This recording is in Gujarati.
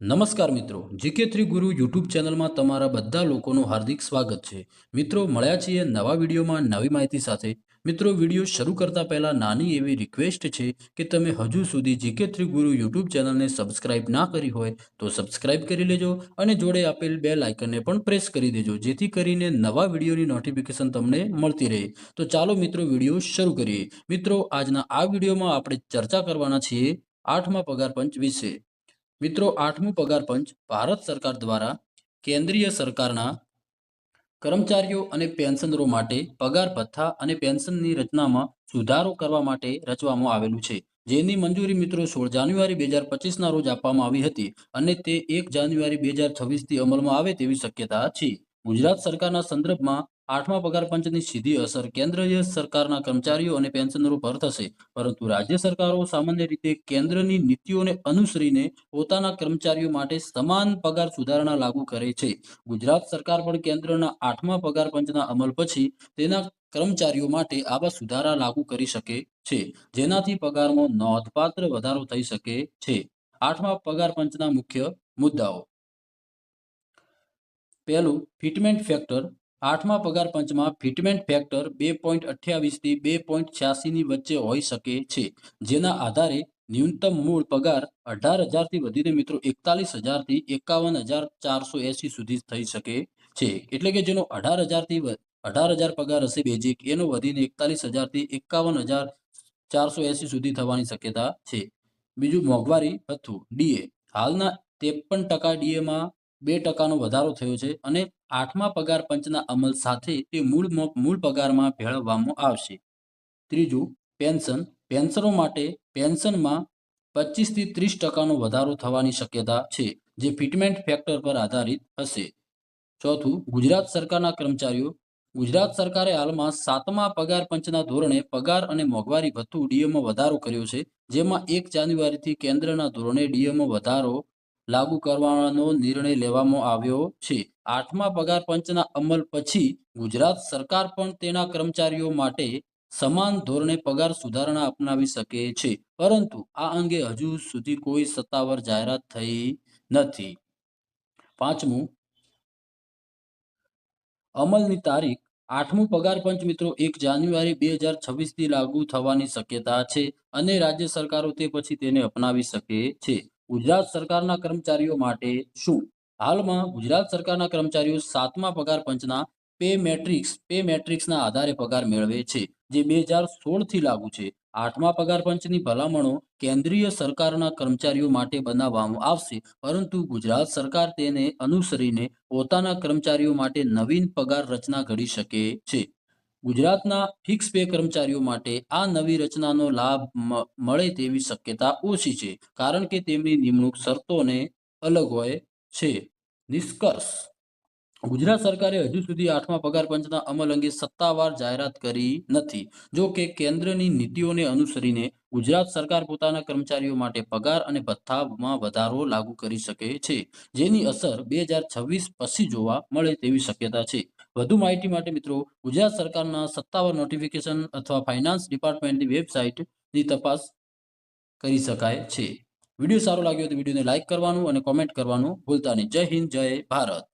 નમસ્કાર મિત્રો, જીકે થ્રી ગુરુ યુટ્યુબ ચેનલમાં તમારા બધા લોકોનું હાર્દિક સ્વાગત છે. મિત્રો, મળ્યા છીએ નવા વિડીયોમાં નવી માહિતી સાથે. મિત્રો, વીડિયો શરૂ કરતા પહેલા નાની એવી રિક્વેસ્ટ છે કે તમે હજુ સુધી જીકે થ્રી ગુરુ યુટ્યુબ ચેનલને સબસ્ક્રાઇબ ના કરી હોય તો સબસ્ક્રાઇબ કરી લેજો અને જોડે આપેલ બે લાઇકનને પણ પ્રેસ કરી દેજો, જેથી કરીને નવા વિડીયોની નોટિફિકેશન તમને મળતી રહે. તો ચાલો મિત્રો, વીડિયો શરૂ કરીએ. મિત્રો, આજના આ વિડીયોમાં આપણે ચર્ચા કરવાના છીએ આઠમા પગાર પંચ વિશે. મિત્રો, આઠમું પગાર પંચ, ભારત સરકાર દ્વારા કેન્દ્રીય સરકારના કર્મચારીઓ અને પેન્શનરો માટે પગાર ભથ્થા અને પેન્શનની રચનામાં સુધારો કરવા માટે રચવામાં આવેલું છે. જેની મંજૂરી મિત્રો સોળ જાન્યુઆરી બે હજાર પચીસના રોજ આપવામાં આવી હતી અને તે એક જાન્યુઆરી બે હજાર છવ્વીસથી અમલમાં આવે તેવી શક્યતા છે. ગુજરાત સરકારના સંદર્ભમાં આઠમા પગાર પંચની સીધી અસર કેન્દ્રીય સરકારના કર્મચારીઓ અને પેન્શનરો પર થશે. પરંતુ રાજ્ય સરકારો સામાન્ય રીતે કેન્દ્રની નીતિઓને અનુસરીને પોતાના કર્મચારીઓ માટે સમાન પગાર સુધારણા લાગુ કરે છે. ગુજરાત સરકાર પણ કેન્દ્રના આઠમા પગાર પંચના અમલ પછી તેના કર્મચારીઓ માટે આવા સુધારા લાગુ કરી શકે છે, જેનાથી પગારમાં નોંધપાત્ર વધારો થઈ શકે છે. આઠમા પગાર પંચના મુખ્ય મુદ્દાઓ. પહેલું ફિટમેન્ટ ફેક્ટર આઠમા પગાર પંચમાં ફિટમેન્ટ ફેક્ટર બે પોઈન્ટ અઠ્યાવીસથી બે પોઈન્ટ છ્યાસીની વચ્ચે હોઈ શકે છે, જેના આધારે ન્યૂનતમ મૂળ પગાર અઢાર હજારથી વધીને મિત્રો એકતાલીસ હજારથી એકાવન હજાર ચારસો એંસી સુધી થઈ શકે છે. એટલે કે જેનો અઢાર હજારથી અઢાર હજાર પગાર હશે બેઝિક, એનો વધીને એકતાલીસ હજારથી એકાવન હજાર ચારસો એંસી સુધી થવાની શક્યતા છે. બીજું મોંઘવારી ભથ્થું, ડીએ. હાલના ત્રેપન ટકા ડીએમાં બે ટકાનો વધારો થયો છે અને આઠમા પગાર પંચના અમલ સાથે તે મૂળ મૂળ પગારમાં ભેળવવામાં આવશે. ત્રીજું, પેન્શન. પેન્શનો માટે પેન્શનમાં પચીસથી ત્રીસ ટકાનો વધારો થવાની શક્યતા છે, જે ફિટમેન્ટ ફેક્ટર પર આધારિત હશે. ચોથું, ગુજરાત સરકારના કર્મચારીઓ. ગુજરાત સરકારે હાલમાં સાતમા પગાર પંચના ધોરણે પગાર અને મોંઘવારી ભથ્થું ડીએમાં વધારો કર્યો છે, જેમાં એક જાન્યુઆરીથી કેન્દ્રના ધોરણે ડીએમાં વધારો લાગુ કરવાનો નિર્ણય લેવામાં આવ્યો છે. આઠમા પગાર પંચના અમલ પછી ગુજરાત સરકાર પણ તેના કર્મચારીઓ માટે સમાન ધોરણે પગાર સુધારણા અપનાવી શકે છે. પરંતુ આ અંગે હજુ સુધી કોઈ સત્તાવાર જાહેરાત થઈ નથી. પાંચમું. અમલની તારીખ. આઠમું પગાર પંચ મિત્રો, એક જાન્યુઆરી બે હજાર છવ્વીસથી લાગુ થવાની શક્યતા છે અને રાજ્ય સરકારો તે પછી તેને અપનાવી શકે છે. ગુજરાત સરકારના કર્મચારીઓ માટે શું? હાલમાં ગુજરાત સરકારના કર્મચારીઓ સાતમા પગાર પંચના પે મેટ્રિક્સ, પે મેટ્રિક્સના આધારે પગાર મેળવે છે, જે બે હજાર સોળથી લાગુ છે. આઠમા પગાર પંચની ભલામણો કેન્દ્રીય સરકારના કર્મચારીઓ માટે બનાવવામાં આવશે, પરંતુ ગુજરાત સરકાર તેને અનુસરીને પોતાના કર્મચારીઓ માટે નવીન પગાર રચના ઘડી શકે છે. ગુજરાતના ફિક્સ પે કર્મચારીઓ માટે આ નવી રચનાનો લાભ મળે તેવી શક્યતા ઓછી છે, કારણ કે તેમની નિમણૂક શરતોને અલગ હોય છે. નિષ્કર્ષ. ગુજરાત સરકારે હજુ સુધી આઠમા પગાર પંચના અમલ અંગે સત્તાવાર જાહેરાત કરી નથી. જો કે કેન્દ્રની નીતિઓને અનુસરીને ગુજરાત સરકાર પોતાના કર્મચારીઓ માટે પગાર અને ભથ્થામાં વધારો લાગુ કરી શકે છે, જેની અસર બે હજાર છવ્વીસ પછી જોવા મળે તેવી શક્યતા છે. વધુ માહિતી માટે મિત્રો, ગુજરાત સરકારના સત્તાવાર નોટિફિકેશન અથવા ફાઇનાન્સ ડિપાર્ટમેન્ટની વેબસાઇટની તપાસ કરી શકાય છે. વીડિયો સારો લાગ્યો તો વિડીયોને લાઇક કરવાનું અને કોમેન્ટ કરવાનું ભૂલતા નહીં. જય હિન્દ, જય ભારત.